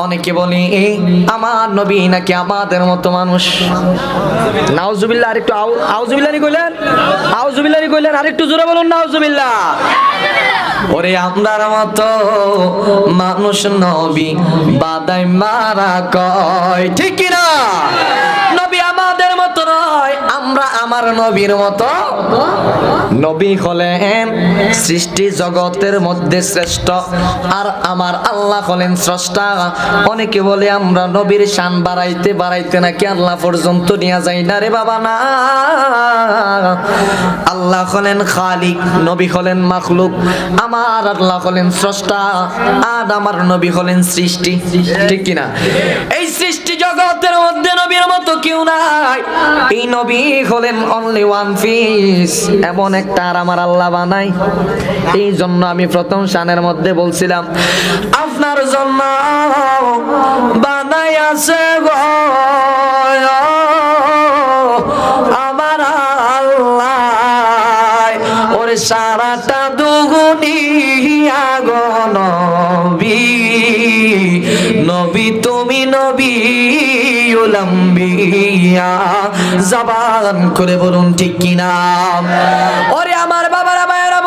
অনেকে বলে "এই, আমার নবী নাকি আমাদের মতো মানুষ? নাউজুবিল্লাহ আরেকটু আউ- আউজুবিল্লাহ কইলেন? আউজুবিল্লাহ কইলেন? আরেকটু জোরে বলুন নাউজুবিল্লাহ। ওরে আমরার মতো মানুষ নবী বাদাই মারা কয় ঠিক না আমরা নবীর মতো নবী হলেন সৃষ্টি জগতের মধ্যে শ্রেষ্ঠ। আর আমার আল্লাহ হলেন স্রষ্টা। অনেকে বলে, আমরা নবীর শান বাড়াইতে বাড়াইতে নাকি আল্লাহ পর্যন্ত নিয়ে যাই না রে বাবা না? আল্লাহ হলেন খালিক, নবী হলেন মাখলুক। আমার আল্লাহ হলেন স্রষ্টা। আর আমার নবী হলেন সৃষ্টি। ঠিক কিনা? এই সৃষ্টি জগতের মধ্যে নবীর মতো কেউ নাই। এই নবী হলেন অনলি ওয়ান পিস এমন একটা আর আমার আল্লাহ বানাই। এই জন্য আমি প্রথম শানের মধ্যে বলছিলাম, আপনার জন্য বানাই আছে গো। আমার আল্লাহ ওরে সারাটা দুগুনি আগো নবী নবী তুমি নবী উলম্বিয়া জবান করে বলুন ঠিক কিনা? ওরে আমার বাবারা মায়েরা